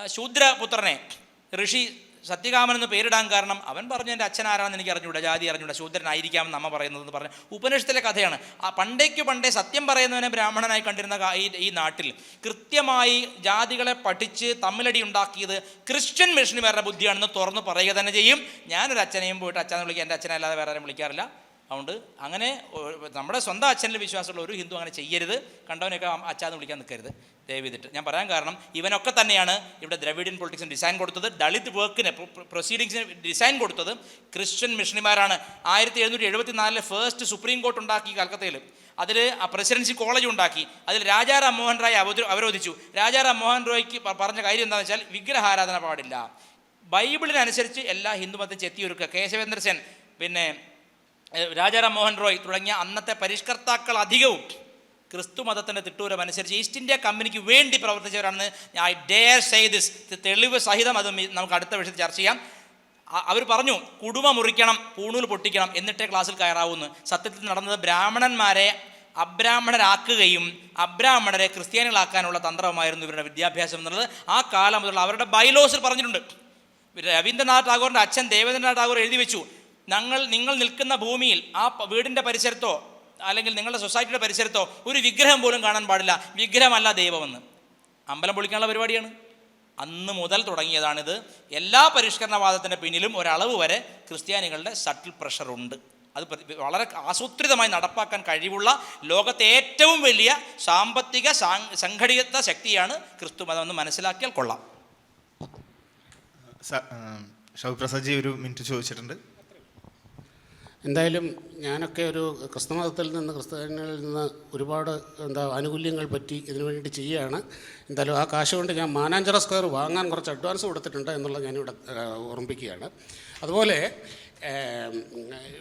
ശൂദ്രപുത്രനെ ഋഷി സത്യകാമൻ എന്ന് പേരിടാൻ കാരണം അവൻ പറഞ്ഞു എന്റെ അച്ഛൻ ആരാണെന്ന് എനിക്ക് അറിഞ്ഞൂടാ ജാതി അറിഞ്ഞൂടാ ശൂദ്രനായിരിക്കാമെന്ന് അമ്മ പറയുന്നതെന്ന് പറഞ്ഞു ഉപനിഷത്തിലെ കഥയാണ്. ആ പണ്ടേക്ക് പണ്ടേ സത്യം പറയുന്നവനെ ബ്രാഹ്മണനായി കണ്ടിരുന്ന ഈ ഈ നാട്ടിൽ കൃത്യമായി ജാതികളെ പഠിച്ച് തമ്മിലടി ഉണ്ടാക്കിയത് ക്രിസ്ത്യൻ മിഷനുകാരുടെ ബുദ്ധിയാണെന്ന് തുറന്ന് പറയുക തന്നെ ചെയ്യും. ഞാനൊരു അച്ഛനെയും പോയിട്ട് അച്ഛനെ വിളിക്കുക എന്റെ അച്ഛനെ അല്ലാതെ വേറെ ആരും വിളിക്കാറില്ല. അതുകൊണ്ട് അങ്ങനെ നമ്മുടെ സ്വന്തം അച്ഛനിൽ വിശ്വാസമുള്ള ഒരു ഹിന്ദു അങ്ങനെ ചെയ്യരുത്. കണ്ടവനൊക്കെ അമ്മ- അച്ഛാന്ന് വിളിക്കാൻ നിൽക്കരുത്. ദയവ് ചെയ്തിട്ട് ഞാൻ പറയാൻ കാരണം ഇവനൊക്കെ തന്നെയാണ് ഇവിടെ ദ്രവിഡിയൻ പൊളിറ്റിക്സിന് ഡിസൈൻ കൊടുത്തത്. ദളിത് വർക്കിന് പ്രൊസീഡിങ്സിന് ഡിസൈൻ കൊടുത്തത് ക്രിസ്ത്യൻ മിഷണിമാരാണ് ആയിരത്തി എഴുന്നൂറ്റി എഴുപത്തി നാലിലെ ഫസ്റ്റ് സുപ്രീം കോർട്ട് ഉണ്ടാക്കി കൽക്കത്തയിൽ. അതിൽ പ്രസിഡൻസി കോളേജ് ഉണ്ടാക്കി. അതിൽ രാജാറാം മോഹൻ റായ് അവരോധിച്ചു. രാജാറാം മോഹൻ റോയ്ക്ക് പറഞ്ഞ കാര്യം എന്താണെന്ന് വെച്ചാൽ വിഗ്രഹാരാധന പാടില്ല. ബൈബിളിനനുസരിച്ച് എല്ലാ ഹിന്ദുമതം ചെത്തിയൊരുക്കുക. കേശവേന്ദ്ര സെൻ പിന്നെ രാജാറാം മോഹൻ റോയ് തുടങ്ങിയ അന്നത്തെ പരിഷ്കർത്താക്കൾ അധികവും ക്രിസ്തു മതത്തിന്റെ തിട്ടൂരം അനുസരിച്ച് ഈസ്റ്റ് ഇന്ത്യ കമ്പനിക്ക് വേണ്ടി പ്രവർത്തിച്ചവരാണെന്ന് ഐ ഡെയർ സേ ദിസ്. തെളിവ് സഹിതം അത് നമുക്ക് അടുത്ത വിഷയത്തിൽ ചർച്ച ചെയ്യാം. അവർ പറഞ്ഞു കുടുമ മുറിക്കണം പൂണൂൽ പൊട്ടിക്കണം എന്നിട്ടേ ക്ലാസ്സിൽ കയറാവൂന്ന്. സത്യത്തിൽ നടന്നത് ബ്രാഹ്മണന്മാരെ അബ്രാഹ്മണരാക്കുകയും അബ്രാഹ്മണരെ ക്രിസ്ത്യാനികളാക്കാനുള്ള തന്ത്രമായിരുന്നു ഇവരുടെ വിദ്യാഭ്യാസം എന്നുള്ളത്. ആ കാലം മുതൽ അവരുടെ ബൈലോസിൽ പറഞ്ഞിട്ടുണ്ട്. രവീന്ദ്രനാഥ് ടാഗോറിന്റെ അച്ഛൻ ദേവേന്ദ്രനാഥ് ടാഗോർ എഴുതി വെച്ചു. ഞങ്ങൾ നിങ്ങൾ നിൽക്കുന്ന ഭൂമിയിൽ ആ വീടിന്റെ പരിസരത്തോ അല്ലെങ്കിൽ നിങ്ങളുടെ സൊസൈറ്റിയുടെ പരിസരത്തോ ഒരു വിഗ്രഹം പോലും കാണാൻ പാടില്ല. വിഗ്രഹമല്ല ദൈവമെന്ന്. അമ്പലം പൊളിക്കാനുള്ള പരിപാടിയാണ്. അന്ന് മുതൽ തുടങ്ങിയതാണിത്. എല്ലാ പരിഷ്കരണവാദത്തിന്റെ പിന്നിലും ഒരളവ് വരെ ക്രിസ്ത്യാനികളുടെ സട്ടിൽ പ്രഷറുണ്ട് അത് വളരെ ആസൂത്രിതമായി നടപ്പാക്കാൻ കഴിവുള്ള ലോകത്തെ ഏറ്റവും വലിയ സാമ്പത്തിക സംഘടിത ശക്തിയാണ് ക്രിസ്തുമതം എന്ന് മനസ്സിലാക്കിയാൽ കൊള്ളാം. ഷൗ പ്രസാദ് ജി ഒരു മിനിറ്റ് ചോദിച്ചിട്ടുണ്ട്. എന്തായാലും ഞാനൊക്കെ ഒരു ക്രിസ്തുമതത്തിൽ നിന്ന് ക്രിസ്ത്യാനികളിൽ നിന്ന് ഒരുപാട് എന്താ ആനുകൂല്യങ്ങൾ പറ്റി ഇതിനു വേണ്ടി ചെയ്യുകയാണ്. എന്തായാലും ആ കാശ് കൊണ്ട് ഞാൻ മാനാഞ്ചിറ സ്ക്വയർ വാങ്ങാൻ കുറച്ച് അഡ്വാൻസ് കൊടുത്തിട്ടുണ്ട് എന്നുള്ളത് ഞാനിവിടെ ഓർമ്മിപ്പിക്കുകയാണ്. അതുപോലെ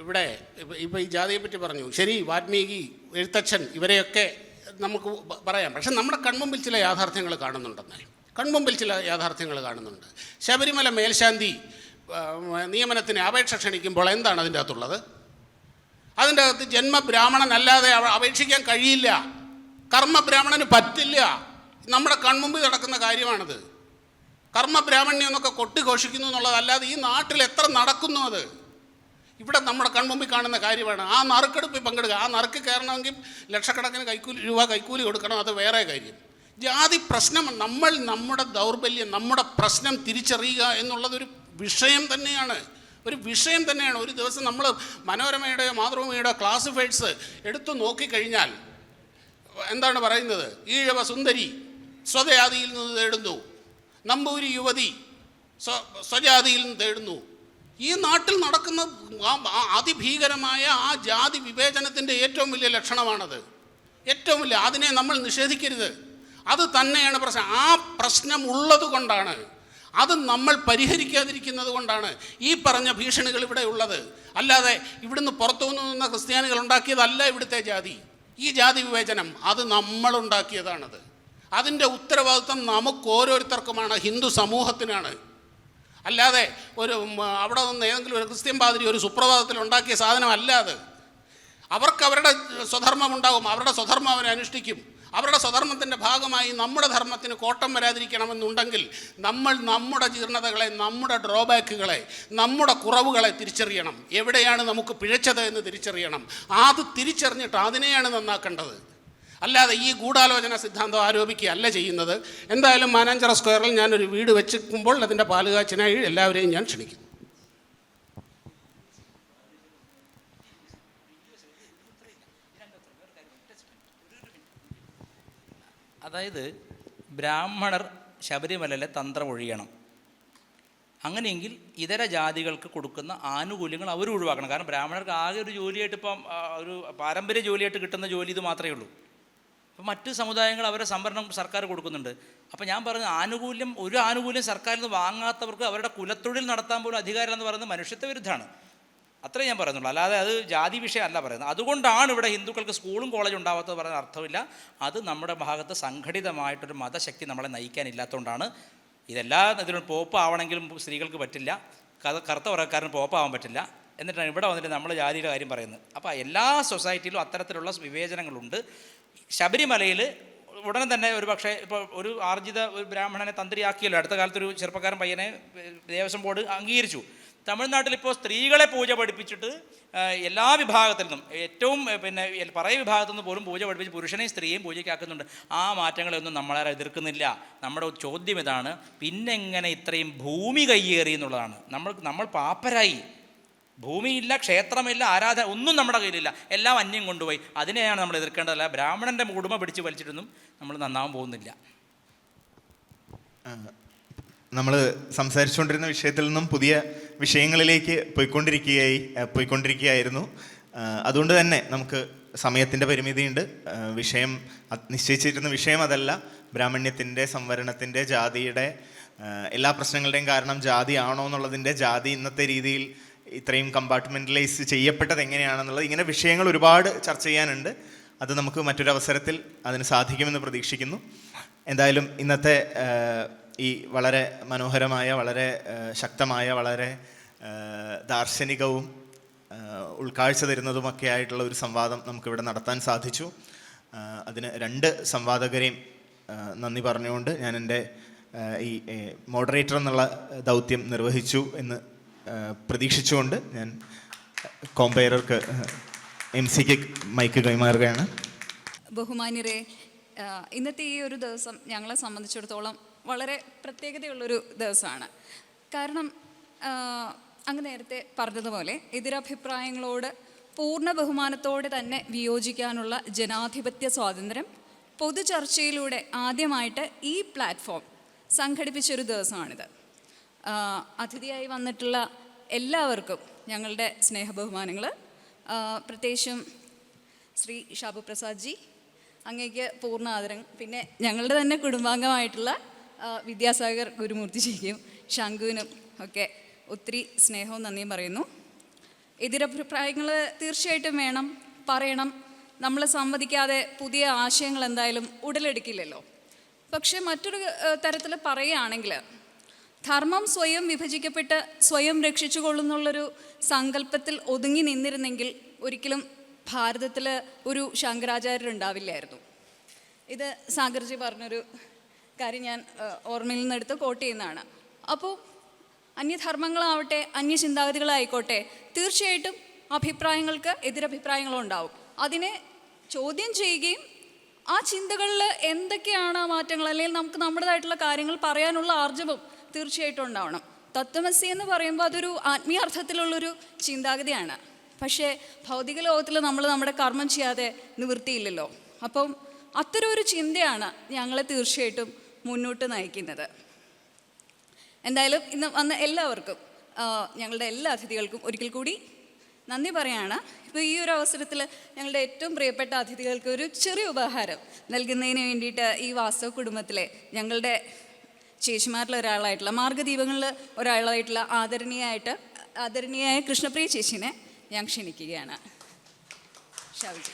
ഇവിടെ ഇപ്പം ഇപ്പോൾ ഈ ജാതിയെ പറ്റി പറഞ്ഞു. ശരി വാത്മീകി എഴുത്തച്ഛൻ ഇവരെയൊക്കെ നമുക്ക് പറയാം. പക്ഷെ നമ്മുടെ കൺമുമ്പിൽ ചില യാഥാർത്ഥ്യങ്ങൾ കാണുന്നുണ്ടെന്ന് കൺമുമ്പിൽ ചില യാഥാർത്ഥ്യങ്ങൾ കാണുന്നുണ്ട്. ശബരിമല മേൽശാന്തി നിയമനത്തിന് അപേക്ഷ ക്ഷണിക്കുമ്പോൾ എന്താണ് അതിന്റെ അകത്തുള്ളത്? അതിന്റെ അകത്ത് ജന്മബ്രാഹ്മണനല്ലാതെ അപേക്ഷിക്കാൻ കഴിയില്ല. കർമ്മബ്രാഹ്മണന് പറ്റില്ല. നമ്മുടെ കൺമുമ്പിൽ നടക്കുന്ന കാര്യമാണത്. കർമ്മബ്രാഹ്മണ്യം എന്നൊക്കെ കൊട്ടിഘോഷിക്കുന്നു എന്നുള്ളതല്ലാതെ ഈ നാട്ടിൽ എത്ര നടക്കുന്നു അത്? ഇവിടെ നമ്മുടെ കൺമുമ്പിൽ കാണുന്ന കാര്യമാണ്. ആ നറുക്കെടുപ്പിൽ പങ്കെടുക്കുക. ആ നറുക്ക് കയറണമെങ്കിൽ ലക്ഷക്കണക്കിന് കൈക്കൂലി രൂപ കൈക്കൂലി കൊടുക്കണം. അത് വേറെ കാര്യം. ജാതി പ്രശ്നം നമ്മൾ നമ്മുടെ ദൗർബല്യം നമ്മുടെ പ്രശ്നം തിരിച്ചറിയുക എന്നുള്ളതൊരു വിഷയം തന്നെയാണ്. ഒരു വിഷയം തന്നെയാണ്. ഒരു ദിവസം നമ്മൾ മനോരമയുടെയോ മാതൃഭൂമിയുടെയോ ക്ലാസിഫൈഡ്സ് എടുത്തു നോക്കിക്കഴിഞ്ഞാൽ എന്താണ് പറയുന്നത്? ഈഴവ സുന്ദരി സ്വജാതിയിൽ നിന്ന് തേടുന്നു. നമ്പൂരി യുവതി സ്വ സ്വജാതിയിൽ നിന്ന് തേടുന്നു. ഈ നാട്ടിൽ നടക്കുന്ന അതിഭീകരമായ ആ ജാതി വിവേചനത്തിന്റെ ഏറ്റവും വലിയ ലക്ഷണമാണത്. ഏറ്റവും വലിയ അതിനെ നമ്മൾ നിഷേധിക്കരുത്. അത് തന്നെയാണ് പ്രശ്നം. ആ പ്രശ്നം ഉള്ളത് കൊണ്ടാണ് അത് നമ്മൾ പരിഹരിക്കാതിരിക്കുന്നത് കൊണ്ടാണ് ഈ പറഞ്ഞ ഭീഷണികൾ ഇവിടെ ഉള്ളത്. അല്ലാതെ ഇവിടുന്ന് പുറത്തു നിന്ന് ക്രിസ്ത്യാനികൾ ഉണ്ടാക്കിയതല്ല ഇവിടുത്തെ ജാതി. ഈ ജാതി വിവേചനം അത് നമ്മളുണ്ടാക്കിയതാണത് അതിന്റെ ഉത്തരവാദിത്വം നമുക്ക് ഓരോരുത്തർക്കുമാണ് ഹിന്ദു സമൂഹത്തിനാണ്. അല്ലാതെ ഒരു അവിടെ നിന്ന് ഏതെങ്കിലും ഒരു ക്രിസ്ത്യൻ പാതിരി ഒരു സുപ്രഭാതത്തിൽ ഉണ്ടാക്കിയ സാധനമല്ല അത്. അവർക്ക് അവരുടെ സ്വധർമ്മം ഉണ്ടാകും അവരുടെ സ്വധർമ്മം അവരെ അനുഷ്ഠിക്കും. അവരുടെ സ്വധർമ്മത്തിന്റെ ഭാഗമായി നമ്മുടെ ധർമ്മത്തിന് കോട്ടം വരാതിരിക്കണമെന്നുണ്ടെങ്കിൽ നമ്മൾ നമ്മുടെ ജീർണതകളെ നമ്മുടെ ഡ്രോബാക്കുകളെ നമ്മുടെ കുറവുകളെ തിരിച്ചറിയണം. എവിടെയാണ് നമുക്ക് പിഴച്ചത് എന്ന് തിരിച്ചറിയണം. അത് തിരിച്ചറിഞ്ഞിട്ട് അതിനെയാണ് നന്നാക്കേണ്ടത്. അല്ലാതെ ഈ ഗൂഢാലോചന സിദ്ധാന്തം ആരോപിക്കുകയല്ല ചെയ്യുന്നത്. എന്തായാലും മാനാഞ്ചറ സ്ക്വയറിൽ ഞാനൊരു വീട് വെച്ചിരിക്കുമ്പോൾ അതിന്റെ പാലുകാച്ചിനായി എല്ലാവരെയും ഞാൻ ക്ഷണിക്കും അതായത് ബ്രാഹ്മണർ ശബരിമലയിലെ തന്ത്രം ഒഴിയണം. അങ്ങനെയെങ്കിൽ ഇതര ജാതികൾക്ക് കൊടുക്കുന്ന ആനുകൂല്യങ്ങൾ അവർ ഒഴിവാക്കണം. കാരണം ബ്രാഹ്മണർക്ക് ആകെ ഒരു ജോലിയായിട്ട് ഇപ്പം ഒരു പാരമ്പര്യ ജോലിയായിട്ട് കിട്ടുന്ന ജോലി ഇത് മാത്രമേ ഉള്ളൂ. അപ്പം മറ്റ് സമുദായങ്ങൾ അവരെ സംവരണം സർക്കാർ കൊടുക്കുന്നുണ്ട്. അപ്പം ഞാൻ പറഞ്ഞ ആനുകൂല്യം ഒരു ആനുകൂല്യം സർക്കാരിൽ നിന്ന് വാങ്ങാത്തവർക്ക് അവരുടെ കുലത്തൊഴിൽ നടത്താൻ പോലും അധികാരം എന്ന് പറയുന്നത് മനുഷ്യത്വ വിരുദ്ധമാണ്. അത്രേ ഞാൻ പറയുന്നുള്ളൂ. അല്ലാതെ അത് ജാതി വിഷയമല്ല പറയുന്നത്. അതുകൊണ്ടാണ് ഇവിടെ ഹിന്ദുക്കൾക്ക് സ്കൂളും കോളേജും ഉണ്ടാവാത്തത് പറയുന്ന അർത്ഥമില്ല. അത് നമ്മുടെ ഭാഗത്ത് സംഘടിതമായിട്ടൊരു മതശക്തി നമ്മളെ നയിക്കാനില്ലാത്തതുകൊണ്ടാണ് ഇതെല്ലാ ഇതിലും പോപ്പ് ആവണമെങ്കിലും സ്ത്രീകൾക്ക് പറ്റില്ല. കറുത്ത പോപ്പ് ആവാൻ പറ്റില്ല. എന്നിട്ടാണ് ഇവിടെ വന്നിട്ട് നമ്മൾ ജാതിയുടെ കാര്യം പറയുന്നത്. അപ്പോൾ എല്ലാ സൊസൈറ്റിയിലും അത്തരത്തിലുള്ള വിവേചനങ്ങളുണ്ട്. ശബരിമലയിൽ ഉടനെ തന്നെ ഒരു പക്ഷേ ഇപ്പോൾ ഒരു ആർജിത ഒരു ബ്രാഹ്മണനെ തന്ത്രിയാക്കിയല്ലോ. അടുത്ത കാലത്തൊരു ചെറുപ്പക്കാരൻ പയ്യനെ ദേവസ്വം ബോർഡ് അംഗീകരിച്ചു. തമിഴ്നാട്ടിൽ ഇപ്പോൾ സ്ത്രീകളെ പൂജ പഠിപ്പിച്ചിട്ട് എല്ലാ വിഭാഗത്തിൽ നിന്നും ഏറ്റവും പിന്നെ പറയ വിഭാഗത്തിൽ നിന്ന് പോലും പൂജ പഠിപ്പിച്ച് പുരുഷനെയും സ്ത്രീയെയും പൂജയ്ക്കാക്കുന്നുണ്ട്. ആ മാറ്റങ്ങളെയൊന്നും നമ്മളാരെ എതിർക്കുന്നില്ല. നമ്മുടെ ചോദ്യം ഇതാണ് പിന്നെങ്ങനെ ഇത്രയും ഭൂമി കയ്യേറി എന്നുള്ളതാണ്. നമ്മൾ നമ്മൾ പാപ്പരായി. ഭൂമിയില്ല ക്ഷേത്രമില്ല ആരാധന ഒന്നും നമ്മുടെ കയ്യിലില്ല. എല്ലാം അന്യം കൊണ്ടുപോയി. അതിനെയാണ് നമ്മൾ എതിർക്കേണ്ടതല്ല ബ്രാഹ്മണന്റെ കുടുംബം പിടിച്ച് വലിച്ചിട്ടൊന്നും നമ്മൾ നന്നാവാൻ പോകുന്നില്ല. നമ്മൾ സംസാരിച്ചുകൊണ്ടിരുന്ന വിഷയത്തിൽ നിന്നും പുതിയ വിഷയങ്ങളിലേക്ക് പോയിക്കൊണ്ടിരിക്കുകയായി പോയിക്കൊണ്ടിരിക്കുകയായിരുന്നു. അതുകൊണ്ട് തന്നെ നമുക്ക് സമയത്തിന്റെ പരിമിതിയുണ്ട്. വിഷയം നിശ്ചയിച്ചിരുന്ന വിഷയം അതല്ല. ബ്രാഹ്മണ്യത്തിന്റെ സംവരണത്തിന്റെ ജാതിയുടെ എല്ലാ പ്രശ്നങ്ങളുടെയും കാരണം ജാതി ആണോ എന്നുള്ളതിന്റെ ജാതി ഇന്നത്തെ രീതിയിൽ ഇത്രയും കമ്പാർട്ട്മെന്റലൈസ് ചെയ്യപ്പെട്ടത് എങ്ങനെയാണെന്നുള്ളത് ഇങ്ങനെ വിഷയങ്ങൾ ഒരുപാട് ചർച്ച ചെയ്യാനുണ്ട്. അത് നമുക്ക് മറ്റൊരു അവസരത്തിൽ അതിന് സാധിക്കുമെന്ന് പ്രതീക്ഷിക്കുന്നു. എന്തായാലും ഇന്നത്തെ ഈ വളരെ മനോഹരമായ വളരെ ശക്തമായ വളരെ ദാർശനികവും ഉൾക്കാഴ്ച തരുന്നതുമൊക്കെ ആയിട്ടുള്ള ഒരു സംവാദം നമുക്കിവിടെ നടത്താൻ സാധിച്ചു. അതിന് രണ്ട് സംവാദകരെയും നന്ദി പറഞ്ഞുകൊണ്ട് ഞാൻ എന്റെ ഈ മോഡറേറ്റർ എന്നുള്ള ദൗത്യം നിർവഹിച്ചു എന്ന് പ്രതീക്ഷിച്ചുകൊണ്ട് ഞാൻ കോമ്പയറർക്ക് എം സിക്ക് മൈക്ക് കൈമാറുകയാണ്. ബഹുമാന്യരെ ഇന്നത്തെ ഈ ഒരു ദിവസം ഞങ്ങളെ സംബന്ധിച്ചിടത്തോളം വളരെ പ്രത്യേകതയുള്ളൊരു ദിവസമാണ്. കാരണം അങ്ങ് നേരത്തെ പറഞ്ഞതുപോലെ എതിരഭിപ്രായങ്ങളോട് പൂർണ ബഹുമാനത്തോടെ തന്നെ വിയോജിക്കാനുള്ള ജനാധിപത്യ സ്വാതന്ത്ര്യം പൊതുചർച്ചയിലൂടെ ആദ്യമായിട്ട് ഈ പ്ലാറ്റ്ഫോം സംഘടിപ്പിച്ചൊരു ദിവസമാണിത്. അതിഥിയായി വന്നിട്ടുള്ള എല്ലാവർക്കും ഞങ്ങളുടെ സ്നേഹബഹുമാനങ്ങൾ പ്രത്യേകിച്ചും ശ്രീ ഷാബു പ്രസാദ് ജി അങ്ങേക്ക് പൂർണ ആദരം പിന്നെ ഞങ്ങളുടെ തന്നെ കുടുംബാംഗമായിട്ടുള്ള വിദ്യാസാഗർ ഗുരുമൂർത്തിജിക്കും ശംഖുവിനും ഒക്കെ ഒത്തിരി സ്നേഹവും നന്ദിയും പറയുന്നു. എതിരഭിപ്രായങ്ങൾ തീർച്ചയായിട്ടും വേണം. പറയണം. നമ്മൾ സംവദിക്കാതെ പുതിയ ആശയങ്ങൾ എന്തായാലും ഉടലെടുക്കില്ലല്ലോ. പക്ഷേ മറ്റൊരു തരത്തിൽ പറയുകയാണെങ്കിൽ ധർമ്മം സ്വയം വിഭജിക്കപ്പെട്ട് സ്വയം രക്ഷിച്ചുകൊള്ളുന്നുള്ളൊരു സങ്കല്പത്തിൽ ഒതുങ്ങി നിന്നിരുന്നെങ്കിൽ ഒരിക്കലും ഭാരതത്തിൽ ഒരു ശങ്കരാചാര്യർ ഉണ്ടാവില്ലായിരുന്നു ഇത് സാഗർജി പറഞ്ഞൊരു കാര്യം ഞാൻ ഓർമ്മയിൽ നിന്നെടുത്ത് കോട്ട് ചെയ്യുന്നതാണ്. അപ്പോൾ അന്യധർമ്മങ്ങളാവട്ടെ അന്യ ചിന്താഗതികളായിക്കോട്ടെ തീർച്ചയായിട്ടും അഭിപ്രായങ്ങൾക്ക് എതിരഭിപ്രായങ്ങളും ഉണ്ടാവും അതിനെ ചോദ്യം ചെയ്യുകയും ആ ചിന്തകളിൽ എന്തൊക്കെയാണ് ആ മാറ്റങ്ങൾ അല്ലെങ്കിൽ നമുക്ക് നമ്മുടേതായിട്ടുള്ള കാര്യങ്ങൾ പറയാനുള്ള ആർജവം തീർച്ചയായിട്ടും ഉണ്ടാവണം. തത്വമസി എന്ന് പറയുമ്പോൾ അതൊരു ആത്മീയ അർത്ഥത്തിലുള്ളൊരു ചിന്താഗതിയാണ്. പക്ഷേ ഭൗതിക ലോകത്തിൽ നമ്മൾ നമ്മുടെ കർമ്മം ചെയ്യാതെ നിവൃത്തിയില്ലല്ലോ. അപ്പം അത്തരം ഒരു ചിന്തയാണ് ഞങ്ങളെ തീർച്ചയായിട്ടും മുന്നോട്ട് നയിക്കുന്നത്. എന്തായാലും ഇന്ന് വന്ന എല്ലാവർക്കും ഞങ്ങളുടെ എല്ലാ അതിഥികൾക്കും ഒരിക്കൽ കൂടി നന്ദി പറയാണ്. ഇപ്പോൾ ഈ ഒരു അവസരത്തിൽ ഞങ്ങളുടെ ഏറ്റവും പ്രിയപ്പെട്ട അതിഥികൾക്ക് ഒരു ചെറിയ ഉപഹാരം നൽകുന്നതിന് വേണ്ടിയിട്ട് ഈ വാസ്തവ കുടുംബത്തിലെ ഞങ്ങളുടെ ചേച്ചിമാരിൽ ഒരാളായിട്ടുള്ള മാർഗദീപങ്ങളിൽ ഒരാളായിട്ടുള്ള ആദരണീയായിട്ട് ആദരണീയായ കൃഷ്ണപ്രിയ ചേച്ചിനെ ഞാൻ ക്ഷണിക്കുകയാണ്. ഷാവിജി